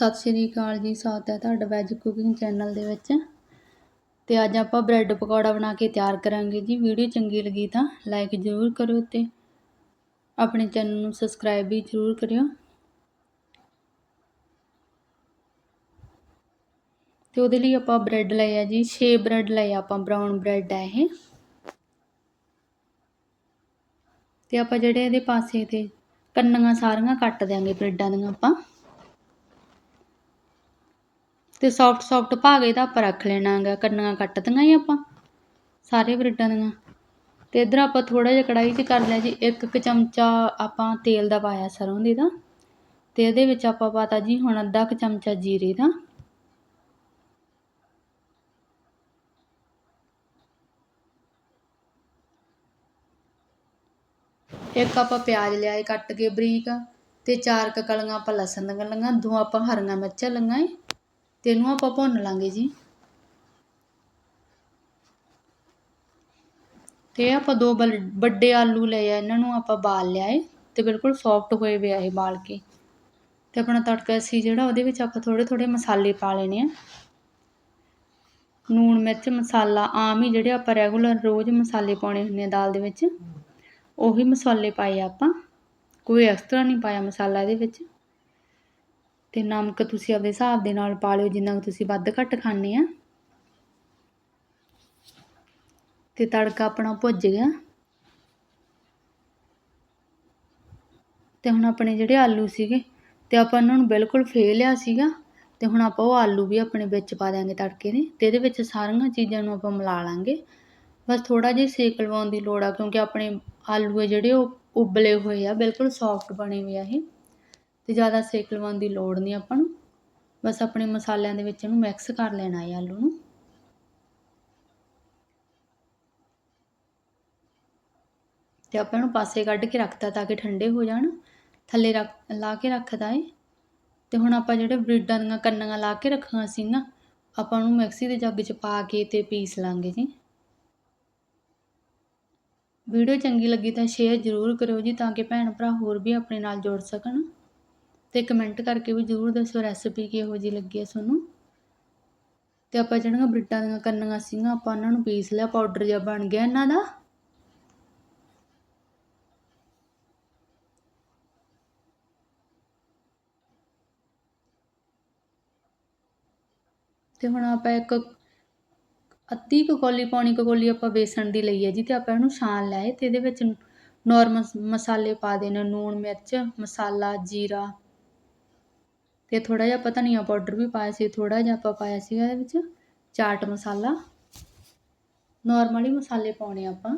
ਸਤਿ ਸ਼੍ਰੀ ਅਕਾਲ ਜੀ, ਸਵਾਗਤ ਹੈ ਤੁਹਾਡਾ ਵੈਜ ਕੁਕਿੰਗ ਚੈਨਲ ਦੇ ਵਿੱਚ। ਤੇ ਅੱਜ ਆਪਾਂ ਬ੍ਰੈਡ ਪਕੌੜਾ ਬਣਾ ਕੇ ਤਿਆਰ ਕਰਾਂਗੇ ਜੀ। ਵੀਡੀਓ ਚੰਗੀ ਲੱਗੀ ਤਾਂ ਲਾਈਕ ਜ਼ਰੂਰ ਕਰਿਓ ਤੇ ਆਪਣੇ ਚੈਨਲ ਨੂੰ ਸਬਸਕ੍ਰਾਈਬ ਵੀ ਜ਼ਰੂਰ ਕਰਿਓ। ਤੇ ਉਹਦੇ ਲਈ ਆਪਾਂ ਬ੍ਰੈਡ ਲਏ ਆ ਜੀ। 6 ਬ੍ਰੈਡ ਲਏ ਆਪਾਂ ਬਰਾਊਨ ਬ੍ਰੈਡ ਹੈ ਇਹ। ਤੇ ਆਪਾਂ ਜਿਹੜੇ ਇਹਦੇ ਪਾਸੇ ਤੇ ਕੰਨੀਆਂ ਸਾਰੀਆਂ ਕੱਟ ਦਿਆਂਗੇ ਬ੍ਰੈਡਾਂ ਦੀਆਂ ਆਪਾਂ। ਤੇ ਸੌਫਟ ਸੌਫਟ ਭਾਗੇ ਦਾ ਆਪਾਂ ਰੱਖ ਲੈਣਾ ਹੈਗਾ ਕੰਨੀਆਂ ਕੱਟ ਦੀਆਂ ਹੀ ਆਪਾਂ, ਸਾਰੇ ਬ੍ਰੈਡਾਂ ਦੀਆਂ। ਤੇ ਇਧਰ ਆਪਾਂ ਥੋੜਾ ਜਿਹਾ ਕੜਾਈ 'ਚ ਕਰ ਲਿਆ ਜੀ, ਇੱਕ ਇੱਕ ਚਮਚਾ ਆਪਾਂ ਤੇਲ ਦਾ ਪਾਇਆ ਸਰੋਂ ਦੇ ਦਾ, ਤੇ ਇਹਦੇ ਵਿੱਚ ਆਪਾਂ ਪਾਤਾ ਜੀ ਹੁਣ ਅੱਧਾ ਕੁ ਚਮਚਾ ਜੀਰੇ ਦਾ। ਇੱਕ ਆਪਾਂ ਪਿਆਜ਼ ਲਿਆਏ ਕੱਟ ਕੇ ਬਰੀਕ, ਤੇ ਚਾਰ ਕ ਕਲੀਆਂ ਆਪਾਂ ਲਸਣ ਦੀਆਂ ਲਈਆਂ, ਦੋ ਆਪਾਂ ਹਰੀਆਂ ਮਿਰਚਾਂ ਲਈਆਂ ਏ। ਤੇ ਇਹਨੂੰ ਆਪਾਂ ਭੁੰਨ ਲਾਂਗੇ ਜੀ। ਤੇ ਆਪਾਂ ਦੋ ਵੱਡੇ ਆਲੂ ਲਏ ਆ, ਇਹਨਾਂ ਨੂੰ ਆਪਾਂ ਬਾਲ ਲਿਆ ਏ, ਤੇ ਬਿਲਕੁਲ ਸੌਫਟ ਹੋਏ ਵੇ ਆ ਇਹ ਬਾਲ ਕੇ। ਤੇ ਆਪਣਾ ਤੜਕਾ ਸੀ ਜਿਹੜਾ ਉਹਦੇ ਵਿੱਚ ਆਪਾਂ ਥੋੜੇ ਥੋੜੇ ਮਸਾਲੇ ਪਾ ਲੈਣੇ ਆ। ਲੂਣ ਮਿਰਚ, ਮਸਾਲਾ ਆਮ ਹੀ ਜਿਹੜੇ ਆਪਾਂ ਰੈਗੂਲਰ ਰੋਜ਼ ਮਸਾਲੇ ਪਾਉਣੇ ਹੁੰਦੇ ਆ ਦਾਲ ਦੇ ਵਿੱਚ, ਉਹੀ ਮਸਾਲੇ ਪਾਏ ਆਪਾਂ। ਕੋਈ ਐਕਸਟਰਾ ਨਹੀਂ ਪਾਇਆ ਮਸਾਲਾ ਇਹਦੇ ਵਿੱਚ। ਅਤੇ ਨਮਕ ਤੁਸੀਂ ਆਪਦੇ ਹਿਸਾਬ ਦੇ ਨਾਲ ਪਾ ਲਿਓ, ਜਿੰਨਾ ਕੁ ਤੁਸੀਂ ਵੱਧ ਘੱਟ ਖਾਣੇ ਆ। ਤੇ ਤੜਕਾ ਆਪਣਾ ਭੁੱਜ ਗਿਆ। ਤੇ ਹੁਣ ਆਪਣੇ ਜਿਹੜੇ ਆਲੂ ਸੀਗੇ, ਤੇ ਆਪਾਂ ਉਹਨਾਂ ਨੂੰ ਬਿਲਕੁਲ ਫੇ ਲਿਆ ਸੀਗਾ, ਤੇ ਹੁਣ ਆਪਾਂ ਉਹ ਆਲੂ ਵੀ ਆਪਣੇ ਵਿੱਚ ਪਾ ਦਾਂਗੇ ਤੜਕੇ ਦੇ, ਤੇ ਇਹਦੇ ਵਿੱਚ ਸਾਰੀਆਂ ਚੀਜ਼ਾਂ ਨੂੰ ਆਪਾਂ ਮਿਲਾ ਲਾਂਗੇ। ਬਸ ਥੋੜਾ ਜਿਹਾ ਸੇਕ ਲਵਾਉਣ ਦੀ ਲੋੜ ਆ, ਕਿਉਂਕਿ ਆਪਣੇ ਆਲੂ ਆ ਜਿਹੜੇ ਉਹ ਉਬਲੇ ਹੋਏ ਆ, ਬਿਲਕੁਲ ਸੌਫਟ ਬਣੇ ਹੋਏ ਆ ਇਹ। ਤੇ ਜ਼ਿਆਦਾ ਸੇਕ ਲਵਾਉਣ ਦੀ ਲੋੜ ਨਹੀਂ ਆਪਾਂ ਨੂੰ। ਬਸ ਆਪਣੇ ਮਸਾਲਿਆਂ ਦੇ ਵਿੱਚ ਇਹਨੂੰ ਮਿਕਸ ਕਰ ਲੈਣਾ ਹੈ ਆਲੂ ਨੂੰ। ਤੇ ਆਪਾਂ ਇਹਨੂੰ ਪਾਸੇ ਕੱਢ ਕੇ ਰੱਖਤਾ ਤਾਂ ਕਿ ਠੰਡੇ ਹੋ ਜਾਣ। ਥੱਲੇ ਰੱਖ, ਲਾ ਕੇ ਰੱਖਦਾ ਏ। ਤੇ ਹੁਣ ਆਪਾਂ ਜਿਹੜੇ ਬਰੀਡਾਂ ਦੀਆਂ ਕੰਨਾਂ ਲਾ ਕੇ ਰੱਖੀਆਂ ਸੀ ਨਾ, ਆਪਾਂ ਉਹਨੂੰ ਮਿਕਸੀ ਦੇ ਜੱਗ 'ਚ ਪਾ ਕੇ ਤੇ ਪੀਸ ਲਾਂਗੇ ਜੀ। ਵੀਡੀਓ ਚੰਗੀ ਲੱਗੀ ਤਾਂ ਸ਼ੇਅਰ ਜ਼ਰੂਰ ਕਰਿਓ ਜੀ ਤਾਂ ਕਿ ਭੈਣ ਭਰਾ ਹੋਰ ਵੀ ਆਪਣੇ ਨਾਲ ਜੁੜ ਸਕਣ। ਤੇ ਕਮੈਂਟ ਕਰਕੇ ਵੀ ਜ਼ਰੂਰ ਦੱਸੋ ਰੈਸਪੀ ਕਿਹੋ ਜੀ ਲੱਗੀ ਹੈ ਤੁਹਾਨੂੰ। ਤੇ ਆਪਾਂ ਜਿਹੜੀਆਂ ਬ੍ਰਿਟਾਂ ਦੀਆਂ ਕੰਨੀਆਂ ਸੀਗੀਆਂ, ਆਪਾਂ ਉਹਨਾਂ ਨੂੰ ਪੀਸ ਲਿਆ ਪਾਊਡਰ ਜਿਹਾ ਬਣ ਗਿਆ ਇਹਨਾਂ ਦਾ। ਤੇ ਹੁਣ ਆਪਾਂ ਇੱਕ ਅੱਧੀ ਕੁ ਕੌਲੀ, ਪੌਣੀ ਆਪਾਂ ਬੇਸਣ ਦੀ ਲਈ ਹੈ ਜੀ, ਤੇ ਆਪਾਂ ਇਹਨੂੰ ਛਾਣ ਲਿਆ ਤੇ ਇਹਦੇ ਵਿੱਚ ਨੋਰਮਲ ਮਸਾਲੇ ਪਾ ਦੇਣੇ, ਨੂਣ ਮਿਰਚ, ਮਸਾਲਾ, ਜੀਰਾ ਤੇ ਥੋੜਾ ਜਿਹਾ ਆਪਾਂ ਧਨੀਆ ਪਾਊਡਰ ਵੀ ਪਾਇਆ ਸੀ ਥੋੜਾ ਜਿਹਾ ਆਪਾਂ ਪਾਇਆ ਸੀਗਾ ਇਹਦੇ ਵਿੱਚ, ਚਾਟ ਮਸਾਲਾ। ਨਾਰਮਲੀ ਮਸਾਲੇ ਪਾਉਣੇ ਆਪਾਂ।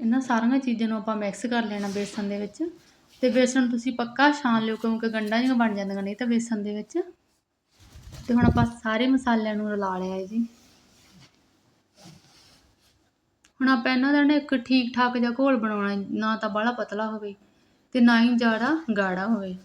ਇਹਨਾਂ ਸਾਰੀਆਂ ਚੀਜ਼ਾਂ ਨੂੰ ਆਪਾਂ ਮਿਕਸ ਕਰ ਲੈਣਾ ਬੇਸਨ ਦੇ ਵਿੱਚ। ਤੇ ਬੇਸਣ ਤੁਸੀਂ ਪੱਕਾ ਛਾਣ ਲਿਓ, ਕਿਉਂਕਿ ਗੰਡਾ ਜਿਹਾ ਬਣ ਜਾਂਦੀਆਂ ਨਹੀਂ ਤਾਂ ਬੇਸਨ ਦੇ ਵਿੱਚ। ਤੇ ਹੁਣ ਆਪਾਂ ਸਾਰੇ ਮਸਾਲਿਆਂ ਨੂੰ ਰਲਾ ਲਿਆ ਜੀ। ਹੁਣ ਆਪਾਂ ਇਹਨਾਂ ਦਾ ਨਾ ਇੱਕ ਠੀਕ ਠਾਕ ਜਿਹਾ ਘੋਲ ਬਣਾਉਣਾ ਨਾ ਤਾਂ ਬਾਹਲਾ ਪਤਲਾ ਹੋਵੇ ਤੇ ਨਾ ਹੀ ਜ਼ਿਆਦਾ ਗਾੜਾ ਹੋਵੇ।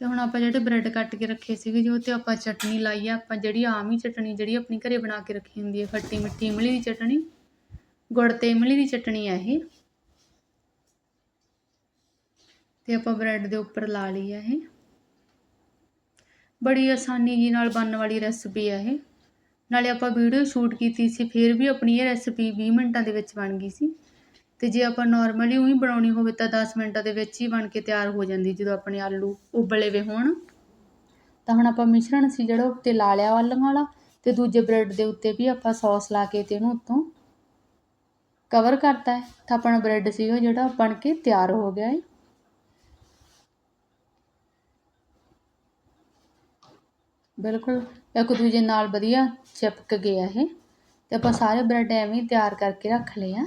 ਤੇ ਹੁਣ ਆਪਾਂ ਜਿਹੜੇ ਬ੍ਰੈਡ ਕੱਟ ਕੇ ਰੱਖੇ ਸੀਗੇ ਜੋ ਤੇ ਆਪਾਂ ਚਟਨੀ ਲਾਈ ਆ, ਆਪਾਂ ਜਿਹੜੀ ਆਮ ਹੀ ਚਟਨੀ ਜਿਹੜੀ ਆਪਣੀ ਘਰੇ ਬਣਾ ਕੇ ਰੱਖੀ ਹੁੰਦੀ ਹੈ ਖੱਟੀ ਮਿੱਠੀ ਇਮਲੀ ਦੀ ਚਟਨੀ, ਗੁੜ ਤੇ ਇਮਲੀ ਦੀ ਚਟਨੀ ਆ ਇਹ। ਤੇ ਆਪਾਂ ਬ੍ਰੈਡ ਦੇ ਉੱਪਰ ਲਾ ਲਈ ਆ ਇਹ। ਬੜੀ ਆਸਾਨੀ ਜੀ ਨਾਲ ਬਣਨ ਵਾਲੀ ਰੈਸਪੀ ਹੈ ਇਹ। ਨਾਲੇ ਆਪਾਂ ਵੀਡੀਓ ਸ਼ੂਟ ਕੀਤੀ ਸੀ, ਫਿਰ ਵੀ ਆਪਣੀ ਇਹ ਰੈਸਪੀ 20 ਮਿੰਟਾਂ ਦੇ ਵਿੱਚ ਬਣ ਗਈ ਸੀ। ਤੇ ਜੇ ਆਪਾਂ ਨਾਰਮਲੀ ਉਹੀ ਬਣਾਉਣੀ ਹੋਵੇ ਤਾਂ 10 ਮਿੰਟਾਂ ਦੇ ਵਿੱਚ ਹੀ ਬਣ ਕੇ ਤਿਆਰ ਹੋ ਜਾਂਦੀ, ਜਦੋਂ ਆਪਣੇ ਆਲੂ ਉਬਲੇ ਵੇ ਹੋਣ। ਤਾਂ ਹੁਣ ਆਪਾਂ ਮਿਸ਼ਰਣ ਸੀ ਜਿਹੜਾ, ਉੱਤੇ ਲਾ ਲਿਆ ਆਲੂਆਂ ਵਾਲਾ ਤੇ ਦੂਜੇ ਬ੍ਰੈਡ ਦੇ ਉੱਤੇ ਵੀ ਆਪਾਂ ਸੌਸ ਲਾ ਕੇ ਤੇ ਇਹਨੂੰ ਉੱਤੋਂ ਕਵਰ ਕਰਤਾ ਹੈ। ਤਾਂ ਆਪਣਾ ਬ੍ਰੈਡ ਸੀ ਉਹ ਜਿਹੜਾ, ਬਣ ਕੇ ਤਿਆਰ ਹੋ ਗਿਆ ਹੈ। ਬਿਲਕੁਲ। ਇੱਕ ਦੂਜੇ ਨਾਲ ਵਧੀਆ ਚਿਪਕ ਗਿਆ ਇਹ। ਤੇ ਆਪਾਂ ਸਾਰੇ ਬ੍ਰੈਡ ਐਵੇਂ ਤਿਆਰ ਕਰਕੇ ਰੱਖ ਲਏ ਆ।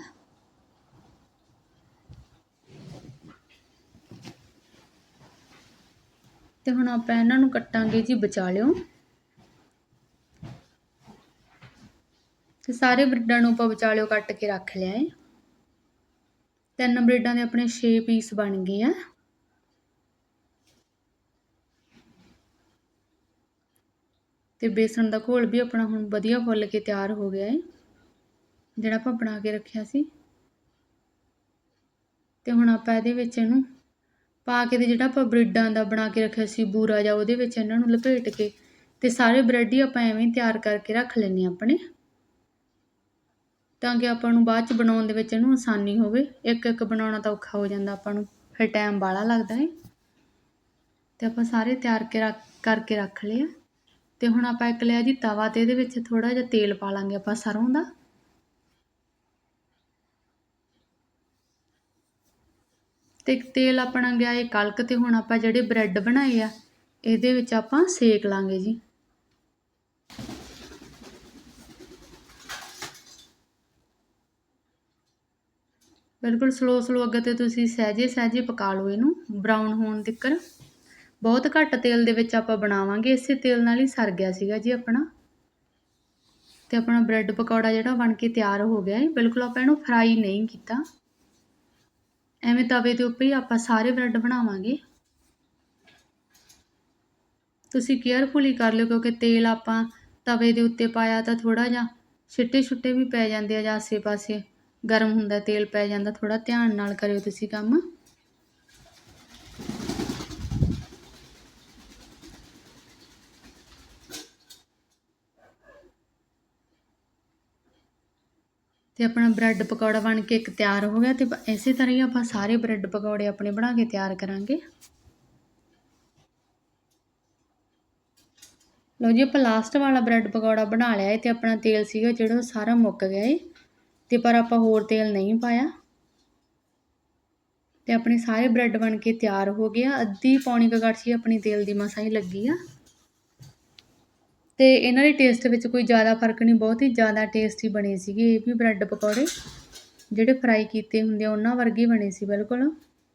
ਤੇ ਹੁਣ ਆਪਾਂ ਇਹਨਾਂ ਨੂੰ ਕੱਟਾਂਗੇ ਜੀ ਵਿਚਾਲਿਓ ਤੇ ਸਾਰੇ ਬ੍ਰੈਡਾਂ ਨੂੰ ਆਪਾਂ ਵਿਚਾਲਿਓ ਕੱਟ ਕੇ ਰੱਖ ਲਿਆ ਹੈ ਤਿੰਨ ਬ੍ਰੈਡਾਂ ਦੇ ਆਪਣੇ 6 ਪੀਸ ਬਣ ਗਏ ਆ। ਤੇ ਬੇਸਣ ਦਾ ਘੋਲ ਵੀ ਆਪਣਾ ਹੁਣ ਵਧੀਆ ਫੁੱਲ ਕੇ ਤਿਆਰ ਹੋ ਗਿਆ ਹੈ ਜਿਹੜਾ ਆਪਾਂ ਬਣਾ ਕੇ ਰੱਖਿਆ ਸੀ। ਤੇ ਹੁਣ ਆਪਾਂ ਇਹਦੇ ਵਿੱਚ ਇਹਨੂੰ ਪਾ ਕੇ ਤੇ ਜਿਹੜਾ ਆਪਾਂ ਬ੍ਰੈਡਾਂ ਦਾ ਬਣਾ ਕੇ ਰੱਖਿਆ ਸੀ, ਬੂਰਾ ਜਾਂ ਉਹਦੇ ਵਿੱਚ ਇਹਨਾਂ ਨੂੰ ਲਪੇਟ ਕੇ ਤੇ ਸਾਰੇ ਬ੍ਰੈਡ ਹੀ ਆਪਾਂ ਐਵੇਂ ਤਿਆਰ ਕਰਕੇ ਰੱਖ ਲੈਣੇ ਆਪਣੇ। ਤਾਂ ਕਿ ਆਪਾਂ ਨੂੰ ਬਾਅਦ ਚ ਬਣਾਉਣ ਦੇ ਵਿੱਚ ਇਹਨੂੰ ਆਸਾਨੀ ਹੋਵੇ। ਇੱਕ ਇੱਕ ਬਣਾਉਣਾ ਤਾਂ ਔਖਾ ਹੋ ਜਾਂਦਾ ਆਪਾਂ ਨੂੰ, ਫਿਰ ਟਾਈਮ ਬਾਹਲਾ ਲੱਗਦਾ ਹੈ ਤੇ ਆਪਾਂ ਸਾਰੇ ਤਿਆਰ ਕੇ ਰੱਖ, ਕਰਕੇ ਰੱਖ ਲਏ ਆ। ਤੇ ਹੁਣ ਆਪਾਂ ਇੱਕ ਲਿਆ ਜੀ ਤਵਾ ਤੇ ਇਹਦੇ ਵਿੱਚ ਥੋੜਾ ਜਿਹਾ ਤੇਲ ਪਾ ਲਾਂਗੇ ਆਪਾਂ ਸਰੋਂ ਦਾ। ਤੇ ਤੇਲ ਆਪਣਾ ਗਿਆ ਇਹ ਕਲਕ ਤੇ ਹੁਣ ਆਪਾਂ ਜਿਹੜੇ ਬ੍ਰੈਡ ਬਣਾਏ ਆ, ਇਹਦੇ ਵਿੱਚ ਆਪਾਂ ਸੇਕ ਲਾਂਗੇ ਜੀ। ਬਿਲਕੁਲ ਸਲੋ ਸਲੋ ਅੱਗੇ ਤੇ ਤੁਸੀਂ ਸਹਿਜੇ ਸਹਿਜੇ ਪਕਾ ਲਓ ਇਹਨੂੰ ਬਰਾਊਨ ਹੋਣ ਤੱਕਰ। ਬਹੁਤ ਘੱਟ ਤੇਲ ਦੇ ਵਿੱਚ ਆਪਾਂ ਬਣਾਵਾਂਗੇ। ਇਸੇ ਤੇਲ ਨਾਲ ਹੀ ਸਰ ਗਿਆ ਸੀਗਾ ਜੀ ਆਪਣਾ। ਤੇ ਆਪਣਾ ਬ੍ਰੈਡ ਪਕੌੜਾ ਜਿਹੜਾ ਬਣ ਕੇ ਤਿਆਰ ਹੋ ਗਿਆ ਹੈ ਬਿਲਕੁਲ ਆਪਾਂ ਇਹਨੂੰ ਫਰਾਈ ਨਹੀਂ ਕੀਤਾ। ਐਵੇਂ ਤਵੇ ਦੇ ਉੱਪਰ ਹੀ ਆਪਾਂ ਸਾਰੇ ਬ੍ਰੈਡ ਬਣਾਵਾਂਗੇ। ਤੁਸੀਂ ਕੇਅਰਫੁਲੀ ਕਰ ਲਿਓ ਕਿਉਂਕਿ ਤੇਲ ਆਪਾਂ ਤਵੇ ਦੇ ਉੱਤੇ ਪਾਇਆ ਤਾਂ ਥੋੜਾ ਜਿਹਾ ਛਿੱਟੇ ਛੁੱਟੇ ਵੀ ਪੈ ਜਾਂਦੇ ਆ ਜਾਂ ਆਸੇ-ਪਾਸੇ ਗਰਮ ਹੁੰਦਾ ਤੇਲ ਪੈ ਜਾਂਦਾ। ਥੋੜਾ ਧਿਆਨ ਨਾਲ ਕਰਿਓ ਤੁਸੀਂ ਕੰਮ। ਤੇ ਆਪਣਾ ਬ੍ਰੈਡ ਪਕੌੜਾ ਬਣ ਕੇ ਇੱਕ ਤਿਆਰ ਹੋ ਗਿਆ ਤੇ ਇਸੇ ਤਰ੍ਹਾਂ ਹੀ ਆਪਾਂ ਸਾਰੇ ਬ੍ਰੈਡ ਪਕੌੜੇ ਆਪਣੇ ਬਣਾ ਕੇ ਤਿਆਰ ਕਰਾਂਗੇ। ਲਓ ਜੀ, ਆਪਾਂ ਲਾਸਟ ਵਾਲਾ ਬ੍ਰੈਡ ਪਕੌੜਾ ਬਣਾ ਲਿਆ ਏ ਤੇ ਆਪਣਾ ਤੇਲ ਸੀਗਾ ਜਿਹੜਾ ਉਹ ਸਾਰਾ ਮੁੱਕ ਗਿਆ ਏ ਤੇ ਪਰ ਆਪਾਂ ਹੋਰ ਤੇਲ ਨਹੀਂ ਪਾਇਆ। ਤੇ ਆਪਣੇ ਸਾਰੇ ਬ੍ਰੈਡ ਬਣ ਕੇ ਤਿਆਰ ਹੋ ਗਿਆ ਅੱਧੀ ਪੌਣੀ ਕੁ ਆਪਣੀ ਤੇਲ ਦੀ ਮਸਾਂ ਹੀ ਲੱਗੀ ਆ। ਤੇ ਇਹਨਾਂ ਦੇ ਟੇਸਟ ਵਿੱਚ ਕੋਈ ਜ਼ਿਆਦਾ ਫ਼ਰਕ ਨਹੀਂ, ਬਹੁਤ ਹੀ ਜ਼ਿਆਦਾ ਟੇਸਟੀ ਬਣੇ ਸੀਗੇ ਇਹ ਵੀ ਬ੍ਰੈਡ ਪਕੌੜੇ। ਜਿਹੜੇ ਫਰਾਈ ਕੀਤੇ ਹੁੰਦੇ ਆ, ਉਹਨਾਂ ਵਰਗੇ ਬਣੇ ਸੀ ਬਿਲਕੁਲ।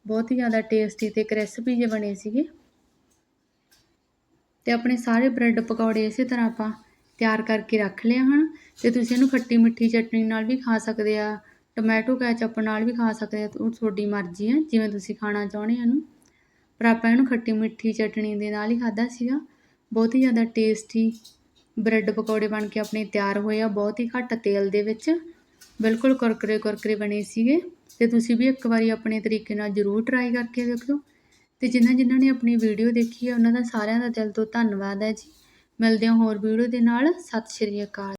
ਬਹੁਤ ਹੀ ਜ਼ਿਆਦਾ ਟੇਸਟੀ ਤੇ ਕ੍ਰਿਸਪੀ ਜਿਹੇ ਬਣੇ ਸੀਗੇ। ਤੇ ਆਪਣੇ ਸਾਰੇ ਬ੍ਰੈਡ ਪਕੌੜੇ ਇਸੇ ਤਰ੍ਹਾਂ ਆਪਾਂ ਤਿਆਰ ਕਰਕੇ ਰੱਖ ਲਿਆ ਹਨ। ਤੇ ਤੁਸੀਂ ਇਹਨੂੰ ਖੱਟੀ ਮਿੱਠੀ ਚਟਨੀ ਨਾਲ ਵੀ ਖਾ ਸਕਦੇ ਆ, ਟੋਮੈਟੋ ਕੈਚਅਪ ਨਾਲ ਵੀ ਖਾ ਸਕਦੇ ਆ, ਉਹ ਤੁਹਾਡੀ ਮਰਜ਼ੀ ਹੈ ਜਿਵੇਂ ਤੁਸੀਂ ਖਾਣਾ ਚਾਹੁੰਦੇ ਹੋ ਇਹਨੂੰ। ਪਰ ਆਪਾਂ ਇਹਨੂੰ ਖੱਟੀ ਮਿੱਠੀ ਚਟਨੀ ਦੇ ਨਾਲ ਹੀ ਖਾਦਾ ਸੀਗਾ। ਬਹੁਤ ਹੀ ਜ਼ਿਆਦਾ ਟੇਸਟੀ ਬ੍ਰੈਡ ਪਕੌੜੇ ਬਣ ਕੇ ਆਪਣੇ ਤਿਆਰ ਹੋਏ ਆ ਬਹੁਤ ਹੀ ਘੱਟ ਤੇਲ ਦੇ ਵਿੱਚ। ਬਿਲਕੁਲ ਕੁਰਕਰੇ ਕੁਰਕਰੇ ਬਣੇ ਸੀਗੇ। ਤੇ ਤੁਸੀਂ ਵੀ ਇੱਕ ਵਾਰੀ ਆਪਣੇ ਤਰੀਕੇ ਨਾਲ ਜ਼ਰੂਰ ਟਰਾਈ ਕਰਕੇ ਦੇਖਿਓ। ਤੇ ਜਿਨ੍ਹਾਂ ਜਿਨ੍ਹਾਂ ਨੇ ਆਪਣੀ ਵੀਡੀਓ ਦੇਖੀ ਹੈ ਉਹਨਾਂ ਦਾ ਸਾਰਿਆਂ ਦਾ ਦਿਲ ਤੋਂ ਧੰਨਵਾਦ ਹੈ ਜੀ। ਮਿਲਦੇ ਹਾਂ ਹੋਰ ਵੀਡੀਓ ਦੇ ਨਾਲ। ਸਤਿ ਸ਼੍ਰੀ ਅਕਾਲ।